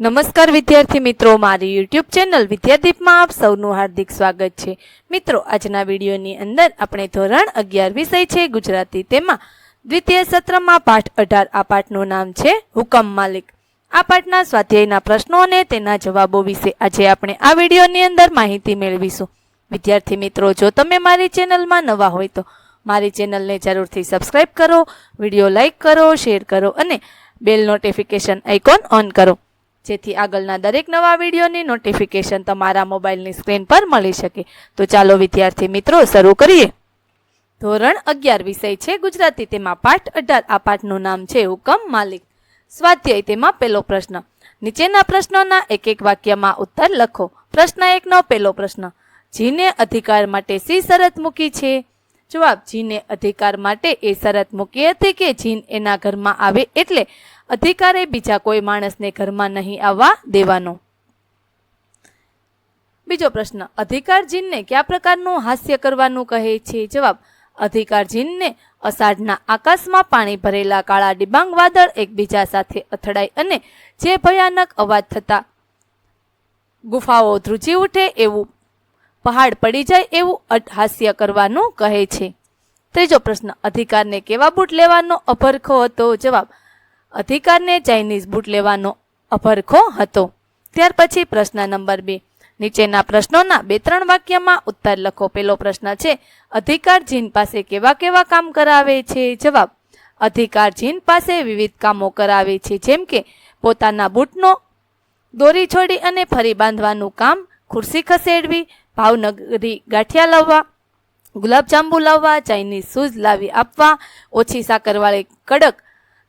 નમસ્કાર વિદ્યાર્થી મિત્રો, મારી યુટ્યુબ ચેનલ વિદ્યાદીપમાં આપ સૌનું હાર્દિક સ્વાગત છે. મિત્રો, આજના વિડીયોની અંદર આપણે ધોરણ અગિયાર વિષય છે, ગુજરાતી તેમાં દ્વિતીય સત્રમાં પાઠ અઢાર, આ પાઠનું નામ છે, હુકમ માલિક. આ પાઠના સ્વાધ્યાયના પ્રશ્નો અને તેના જવાબો વિશે આજે આપણે આ વિડીયોની અંદર માહિતી મેળવીશું. વિદ્યાર્થી મિત્રો, જો તમે મારી ચેનલમાં નવા હોય તો મારી ચેનલને જરૂરથી સબસ્ક્રાઇબ કરો, વીડિયો લાઇક કરો, શેર કરો અને બેલ નોટિફિકેશન આઇકોન ઓન કરો. જેથી આગળના દરેક નવા વિડીયોની નોટિફિકેશન તમારા મોબાઈલની સ્ક્રીન પર મળી શકે. તો ચાલો વિદ્યાર્થી મિત્રો, શરૂ કરીએ. ધોરણ અગિયાર વિષય છે ગુજરાતી તેમાં પાઠ અઢાર. આ પાઠનું નામ છે હુકમ માલિક. સ્વાધ્યાય તેમાં પહેલો પ્રશ્ન. નીચેના પ્રશ્નોના એક એક વાક્યમાં ઉત્તર લખો. પ્રશ્ન એકનો પહેલો પ્રશ્ન. જીને અધિકાર માટે સી શરત મૂકી છે? જવાબ જીને અધિકાર માટે એ શરત મૂકી હતી કે જીન એના ઘરમાં આવે એટલે અધિકારે બીજા કોઈ માણસને ઘરમાં નહીં આવવા દેવાનો. બીજો પ્રશ્ન, અધિકાર જીનને કયા પ્રકારનું હાસ્ય કરવાનું કહે છે? જવાબ, અધિકાર જીનને અષાઢના આકાશમાં પાણી ભરેલા કાળા ડિબાંગ વાદળ એકબીજા સાથે અથડાય અને જે ભયાનક અવાજ થતા ગુફાઓ ધ્રુજી ઉઠે એવું પહાડ પડી જાય એવું હાસ્ય કરવાનું કહે છે. ત્રીજો પ્રશ્ન, અધિકારને કેવા બૂટ લેવાનો અભરખો હતો? જવાબ, અધિકારને ચાઇનીઝ બૂટ લેવાનો અભરખો હતો. ત્યાર પછી પ્રશ્ન નંબર બે, નીચેના પ્રશ્નોના બે ત્રણ વાક્યમાં ઉત્તર લખો. પેલો પ્રશ્ન છે, અધિકાર જીન પાસે કેવા કેવા કામ કરાવે છે? જવાબ, અધિકાર જીન પાસે વિવિધ કામો કરાવે છે, જેમ કે પોતાના બૂટનો દોરી છોડી અને ફરી બાંધવાનું કામ, ખુરશી ખસેડવી ભાવનગરી ગાંઠિયા લાવવા, ગુલાબજાંબુ લાવવા, ચાઇનીઝ શૂઝ લાવી આપવા, ઓછી સાકરવાળી કડક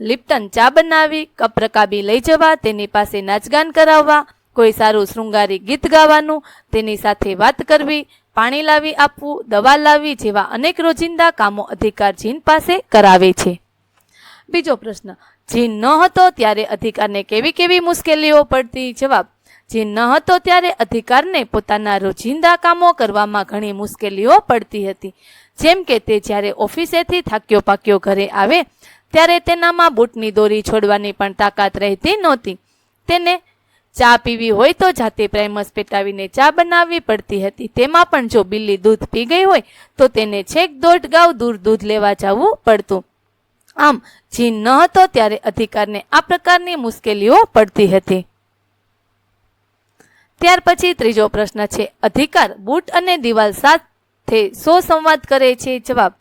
લિપ્ટન ચા બનાવી, કપ રકાબી લઈ જવા, તેની પાસે નાચગાન કરાવવા, કોઈ સારું શૃંગારી ગીત ગાવાનું, તેની સાથે વાત કરવી, પાણી લાવી આપવું, દવા લાવી જેવા અનેક રોજિંદા કામો અધિકાર જીન પાસે કરાવે છે. બીજો પ્રશ્ન, જીન ન હતો ત્યારે અધિકારને કેવી કેવી મુશ્કેલીઓ પડતી? જવાબ જીન ન હતો ત્યારે અધિકારને પોતાના રોજિંદા કામો કરવામાં ઘણી મુશ્કેલીઓ પડતી હતી. જેમ કે તે જ્યારે ઓફિસેથી થાક્યો પાક્યો ઘરે આવે, ત્યારે તેનામાં બૂટની દોરી છોડવાની પણ તાકાત રહેતી નહોતી. તેને ચા પીવી હોય તો જાતે પ્રાઇમસ પેટાવીને ચા બનાવવી પડતી હતી. તેમાં પણ જો બિલ્લી દૂધ પી ગઈ હોય, તો તેને છેક દોઢ ગાવ દૂર દૂધ લેવા જવું પડતું. આમ જીન ન હતો ત્યારે અધિકારને આ પ્રકારની મુશ્કેલીઓ પડતી હતી. ત્યાર પછી ત્રીજો પ્રશ્ન છે, અધિકાર, બૂટ અને દિવાલ સાથે શો સંવાદ કરે છે? જવાબ,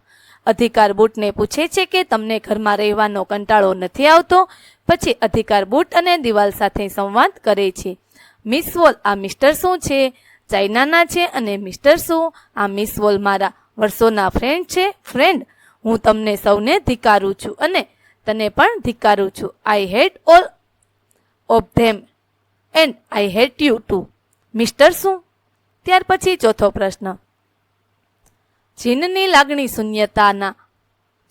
અધિકાર, બૂટને પૂછે છે કે તમને ઘરમાં રહેવાનો કંટાળો નથી આવતો? પછી અધિકાર, બૂટ અને દિવાલ સાથે સંવાદ કરે છે. મિસ વોલ, આ મિસ્ટર શું છે? ચાઇનાના છે અને મિસ્ટર શું? આ મિસ વોલ મારા વર્ષોના ફ્રેન્ડ છે. ફ્રેન્ડ, હું તમને સૌને ધિકારું છું અને તને પણ ધિકારું છું. I hate all of them and I hate you too. Mister શું? ત્યાર પછી ચોથો પ્રશ્ન. જીનની લાગણી શૂન્યતાના.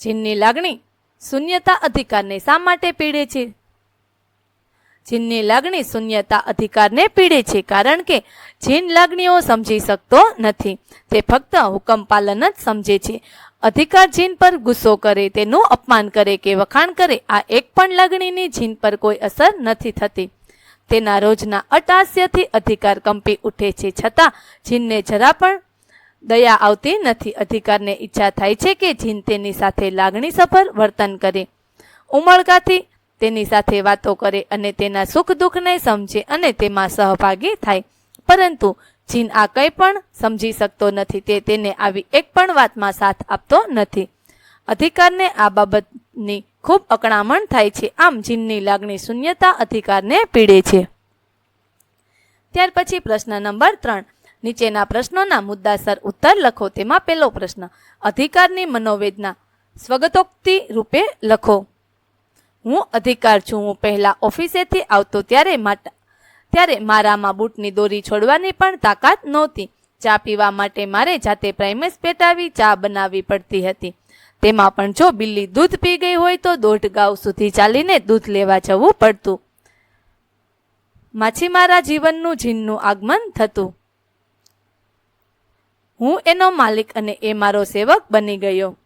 જીનની લાગણી શૂન્યતા અધિકારને શા માટે પીડે છે? જીનની લાગણી શૂન્યતા અધિકારને પીડે છે કારણ કે જીન લાગણીઓ સમજી શકતો નથી. તે ફક્ત હુકમ પાલન જ સમજે છે. અધિકાર જીન પર ગુસ્સો કરે, તેનું અપમાન કરે કે વખાણ કરે, આ એક પણ લાગણીની જીન પર કોઈ અસર નથી થતી. તેના રોજના અટાસ્યથી અધિકાર કંપી ઉઠે છે. છતાં જીનને જરા પણ દયા આવતી નથી. અધિકારને ઈચ્છા થાય છે કે જીન તેની સાથે લાગણી સફર વર્તન કરે ઉમળકાથી તેની સાથે વાતો કરે અને તેના સુખ દુઃખને સમજે અને તેમાં સહભાગી થાય. પરંતુ જીન આ કંઈ પણ સમજી શકતો નથી. તે તેને આવી એક પણ વાતમાં સાથ આપતો નથી. અધિકારને આ બાબતની ખૂબ અકળામણ થાય છે. આમ જીનની લાગણી શૂન્યતા અધિકારને પીડે છે. ત્યાર પછી પ્રશ્ન નંબર ત્રણ. નીચેના પ્રશ્નોના મુદ્દાસર ઉત્તર લખો. તેમાં પહેલો પ્રશ્ન, અધિકારની મનોવેદના સ્વગતોક્તિ રૂપે લખો. હું અધિકાર છું, હું પહેલાં ઓફિસેથી આવતો ત્યારે માટે, ત્યારે મારામાં બૂટની દોરી છોડવાની પણ તાકાત નહોતી. ચા પીવા માટે મારે જાતે પ્રાઇમસ પેટાવી ચા બનાવવી પડતી હતી. તેમાં પણ જો બિલ્લી દૂધ પી ગઈ હોય તો દોઢ ગાવ સુધી ચાલીને દૂધ લેવા જવું પડતું. માછીમારા જીવનનું જીનનું આગમન થતું. હું એનો માલિક અને એ મારો સેવક બની ગયો.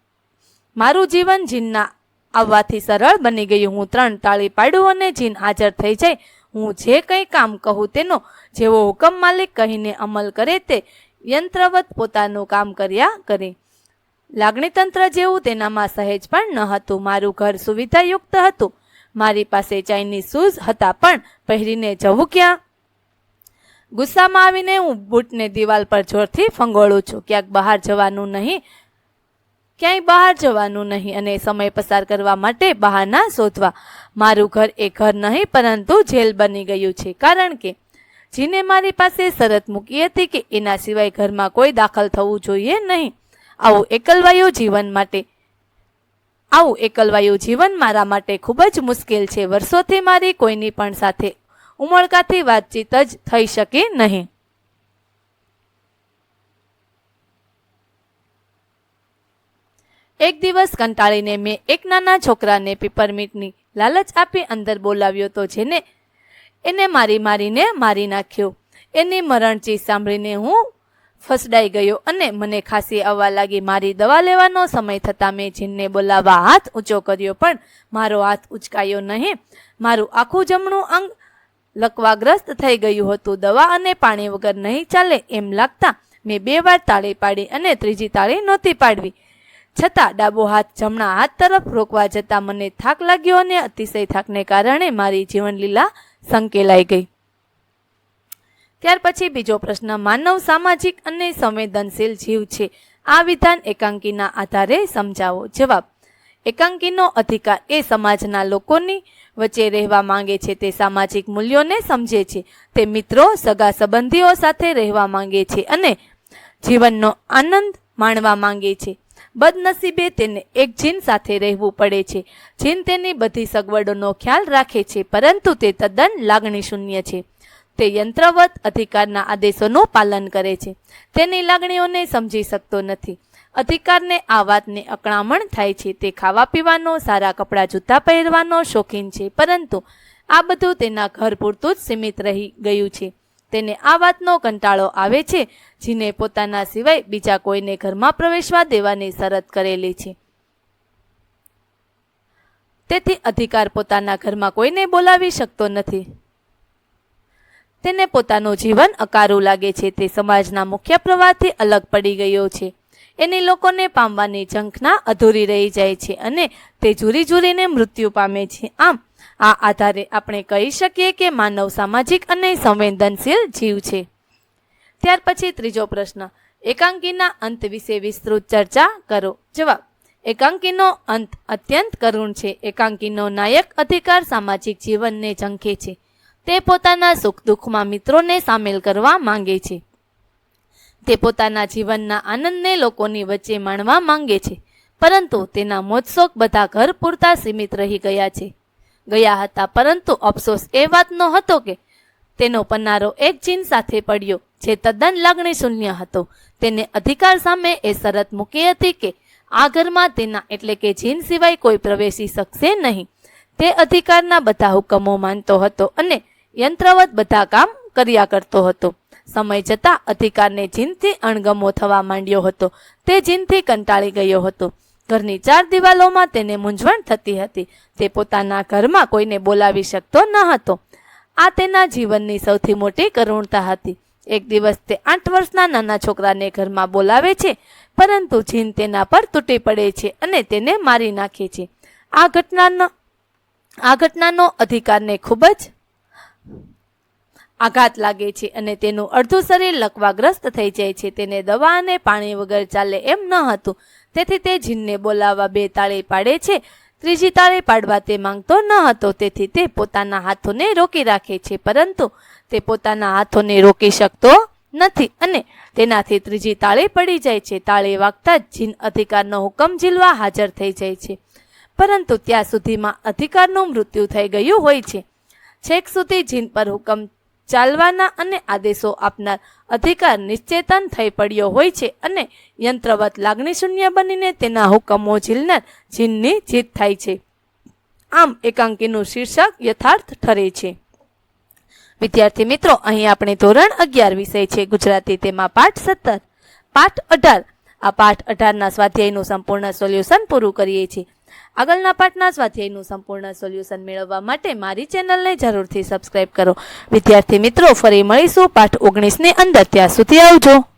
મારું જીવન જીનના આવવાથી સરળ બની ગયું. હું ત્રણ તાળી પાડું અને જીન હાજર થઈ જાય. હું જે કંઈ કામ કહું તેનો જેવો હુકમ માલિક કહીને અમલ કરે તે યંત્રવત પોતાનું કામ કર્યા કરે. લાગણીતંત્ર જેવું તેનામાં સહેજ પણ ન હતું. મારું ઘર સુવિધાયુક્ત હતું. મારી પાસે ચાઇનીઝ શૂઝ હતા પણ પહેરીને જવું ક્યાં? ગુસ્સામાં આવીને હું બૂટને દિવાલ પર જોરથી ફંગોળું છું. ક્યાંક બહાર જવાનું નહીં, ક્યાંય બહાર જવાનું નહીં અને સમય પસાર કરવા માટે બહાના શોધવા. મારું ઘર એ ઘર નહીં, પરંતુ જેલ બની ગયું છે. કારણ કે જીને મારી પાસે શરત મૂકી હતી કે એના સિવાય ઘરમાં કોઈ દાખલ થવું જોઈએ નહીં. આવું એકલવાયું જીવન માટે. આવું એકલવાયું જીવન મારા માટે ખૂબ જ મુશ્કેલ છે. વર્ષોથી મારી કોઈની પણ સાથે ઉમળકાથી વાતચીત જ થઈ શકે નહીં. એક દિવસ કંટાળીને મેં એક નાના છોકરાને પીપરમીટની લાલચ આપી અંદર બોલાવ્યો તો જેને, એને મારી મારીને મારી નાખ્યો. એની મરણચી સાંભળીને હું ફસડાઈ ગયો અને મને ખાંસી આવવા લાગી. મારી દવા લેવાનો સમય થતાં મેં જીનને બોલાવવા હાથ ઊંચો કર્યો, પણ મારો હાથ ઉચકાયો નહીં. મારું આખું જમણું અંગ લકવાગ્રસ્ત થઈ ગયું હતું. દવા અને પાણી વગર નહીં ચાલે એમ લાગતા મેં બે વાર તાળી પાડી અને ત્રીજી તાળી નહોતી પાડવી. છતાં ડાબો હાથ જમણા હાથ તરફ રોકવા જતાં મને થાક લાગ્યો અને અતિશય થાકને કારણે મારી જીવનલીલા સંકેલાઈ ગઈ. ત્યાર પછી બીજો પ્રશ્ન, માનવ સામાજિક અને સંવેદનશીલ જીવ છે. આ વિધાન એકાંકીના આધારે સમજાવો. જવાબ, એકાંકીનો અધિકાર એ સમાજના લોકોની વચ્ચે રહેવા માંગે છે. તે સામાજિક મૂલ્યોને સમજે છે. તે મિત્રો, સગા સંબંધીઓ સાથે રહેવા માંગે છે અને જીવનનો આનંદ માણવા માંગે છે. બદનસીબે તેને એક જીન સાથે રહેવું પડે છે. જીન તેની બધી સગવડોનો ખ્યાલ રાખે છે, પરંતુ તે તદ્દન લાગણી શૂન્ય છે. તે યંત્રવત અધિકારના આદેશોનું પાલન કરે છે. તેની લાગણીઓને સમજી શકતો નથી. અધિકારને આ વાતને અકળામણ થાય છે. તે ખાવા પીવાનો, સારા કપડાં જૂતા પહેરવાનો શોખીન છે. પરંતુ આ બધું તેના ઘર પૂરતું જ સીમિત રહી ગયું છે. તેને આ વાતનો કંટાળો આવે છે, જેને પોતાના સિવાય બીજા કોઈને ઘરમાં પ્રવેશવા દેવાની શરત કરેલી છે. તેથી અધિકાર પોતાના ઘરમાં કોઈને બોલાવી શકતો નથી. તેને પોતાનું જીવન અકારું લાગે છે. તે સમાજના મુખ્ય પ્રવાહથી અલગ પડી ગયો છે. એની લોકોને પામવાની ઝંખના અધૂરી રહી જાય છે અને તે ઝૂરી ઝૂરીને મૃત્યુ પામે છે. આમ, આ આધારે આપણે કહી શકીએ કે માનવ સામાજિક અને સંવેદનશીલ જીવ છે. ત્યાર પછી ત્રીજો પ્રશ્ન. એકાંકીના અંત વિશે વિસ્તૃત ચર્ચા કરો. જવાબ. એકાંકીનો અંત અત્યંત કરુણ છે. એકાંકીનો નાયક અધિકાર સામાજિક જીવનને ઝંખે છે. તે પોતાના સુખ દુઃખમાં મિત્રોને સામેલ કરવા માંગે છે. તે પોતાના જીવનના આનંદને લોકોની વચ્ચે માણવા માંગે છે, પરંતુ તેના મોજશોખ બધા ઘર પૂરતા સીમિત રહી ગયા છે. ગયા હતા, પરંતુ અફસોસ એ વાતનો હતો કે તેનો પન્નારો એક જીન સાથે પડ્યો, જે તદ્દન લાગણી શૂન્ય હતો. તેને અધિકાર સામે એ શરત મૂકી હતી કે આ ઘરમાં તેના એટલે કે જીન સિવાય કોઈ પ્રવેશી શકશે નહીં. તે અધિકારના બધા હુકમો માનતો હતો અને યંત્રવત બધા કામ કર્યા કરતો હતો. સમય જતાં અધિકારને જીનથી અણગમો થવા માંડ્યો હતો. તે જીનથી કંટાળી ગયો હતો. ઘરની ચાર દિવાલોમાં તેને મૂંઝવણ થતી હતી. તે પોતાના ઘરમાં કોઈને બોલાવી શકતો ન હતો. આ તેના જીવનની સૌથી મોટી કરુણતા હતી. એક દિવસ તે આઠ વર્ષના નાના છોકરાને ઘરમાં બોલાવે છે, પરંતુ જીન તેના પર તૂટી પડે છે અને તેને મારી નાખે છે. આ ઘટનાનો આ ઘટનાનો અધિકારને ખૂબ જ આઘાત લાગે છે અને તેનું અડધું શરીર લકવાગ્રસ્ત થઈ જાય છે. તેને દવા અને પાણી વગર ચાલે એમ ન હતું. તેથી તે જીનને બોલાવવા બે તાળી પાડે છે. ત્રીજી તાળી પાડવા તે માંગતો ન હતો. તેથી તે પોતાના હાથોને રોકી રાખે છે. પરંતુ તે પોતાના હાથોને રોકી શકતો નથી અને તેનાથી ત્રીજી તાળી પડી જાય છે. તાળી વાગતા જ જીન અધિકારનો હુકમ ઝીલવા હાજર થઈ જાય છે. પરંતુ ત્યાં સુધીમાં અધિકારનું મૃત્યુ થઈ ગયું હોય છે. છેક સુધી જીન પર હુકમ ચાલવાના અને આદેશો આપનાર અધિકાર નિશ્ચેતન થઈ પડ્યો હોય છે અને યંત્રવત લાગણી શૂન્ય બનીને તેના હુકમો ઝીલનાર જીનની જીત થાય છે. આમ એકાંકીનું શીર્ષક યથાર્થ ઠરે છે. વિદ્યાર્થી મિત્રો, અહીં આપણે ધોરણ અગિયાર વિષય છે. ગુજરાતી તેમાં પાઠ સત્તર, પાઠ અઢાર. આ પાઠ અઢારના સ્વાધ્યાયનું સંપૂર્ણ સોલ્યુશન પૂરું કરીએ છીએ. આગળના પાઠના સ્વાધ્યાયનું સંપૂર્ણ સોલ્યુશન મેળવવા માટે મારી ચેનલને જરૂરથી સબસ્ક્રાઇબ કરો. વિદ્યાર્થી મિત્રો, ફરી મળીશું પાઠ ઓગણીસની અંદર. ત્યાં સુધી આવજો.